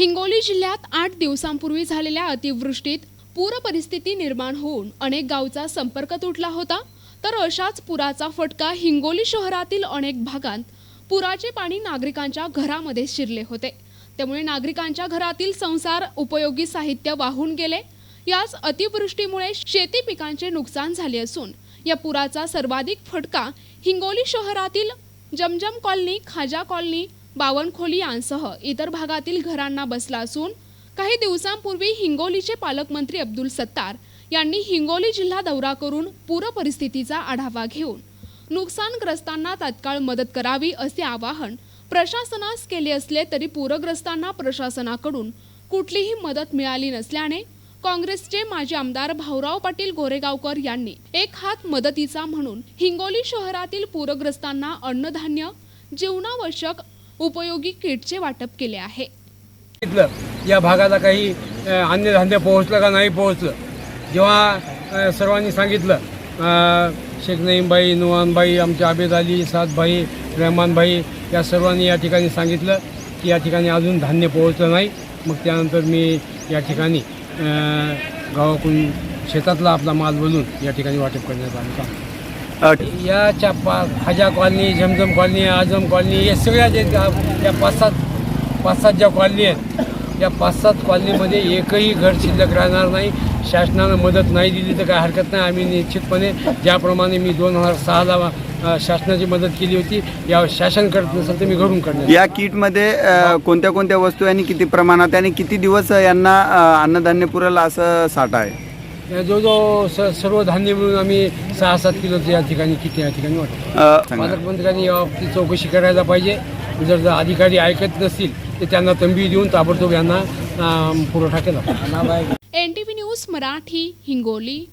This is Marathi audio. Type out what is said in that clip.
हिंगोली जिल्ह्यात आठ दिवसांपूर्वी झालेल्या अतिवृष्टीत पूर परिस्थिती निर्माण होऊन अनेक गावचा संपर्क तुटला होता तर अशाच पुराचा फटका हिंगोली शहरातील अनेक भागांत पुराचे पाणी नागरिकांच्या घरामध्ये शिरले होते. त्यामुळे नागरिकांच्या घरातील संसार उपयोगी साहित्य वाहून गेले. याच अतिवृष्टीमुळे शेती पिकांचे नुकसान झाले असून या पुराचा सर्वाधिक फटका हिंगोली शहरातील जमजम कॉलनी खाजा कॉलनी बावनखोली यांसह इतर भागातील घरांना बसला असून काही दिवसांपूर्वी हिंगोलीचे पालकमंत्री अब्दुल सत्तार यांनी हिंगोली जिल्हा दौरा करून पूर परिस्थितीचा आढावा घेऊन नुकसानग्रस्तांना तात्काळ मदत करावी असे आवाहन प्रशासनास केले असले तरी पूरग्रस्तांना प्रशासनाकडून कुठलीही मदत मिळाली नसल्याने काँग्रेसचे माजी आमदार भाऊराव पाटील गोरेगावकर यांनी एक हात मदतीचा म्हणून हिंगोली शहरातील पूरग्रस्तांना अन्नधान्य जीवनावश्यक उपयोगी किटचे वाटप केले आहे. या भागाला काही अन्य अन्नधान्य पोहोचलं का नाही पोहोचलं? जेव्हा सर्वांनी सांगितलं शेख नईमबाई नुवानबाई आमचे आबेद अली सातभाई रहमानभाई या सर्वांनी या ठिकाणी सांगितलं की या ठिकाणी अजून धान्य पोहोचलं नाही. मग त्यानंतर मी या ठिकाणी गावाकडून शेतातला आपला माल बोलून या ठिकाणी वाटप करण्यात आलं. याच्या पा Khaja colony Zamzam colony Azam colony या सगळ्या जे या पाच सात पाच सात ज्या कॉलनी आहेत या पाच सात कॉलनीमध्ये एकही घर शिल्लक राहणार नाही. शासनानं मदत नाही दिली तर काय हरकत नाही. आम्ही निश्चितपणे ज्याप्रमाणे मी दोन हजार सहाला शासनाची मदत केली होती या शासन करत नसेल तर मी घडून करणार या किटमध्ये कोणत्या कोणत्या वस्तू आणि किती प्रमाणात आणि किती दिवस यांना अन्नधान्य पुरेल असं साठा आहे? या जवळजवळ स सर्व धान्य मिळून आम्ही सहा सात किलोचं या ठिकाणी किती या ठिकाणी वाटतो. पालकमंत्र्यांनी या बाबतीत चौकशी करायला पाहिजे जर जर अधिकारी ऐकत नसतील तर त्यांना तंबी देऊन ताबडतोब यांना पुरवठा केला पाहिजे. N T V news Marathi Hingoli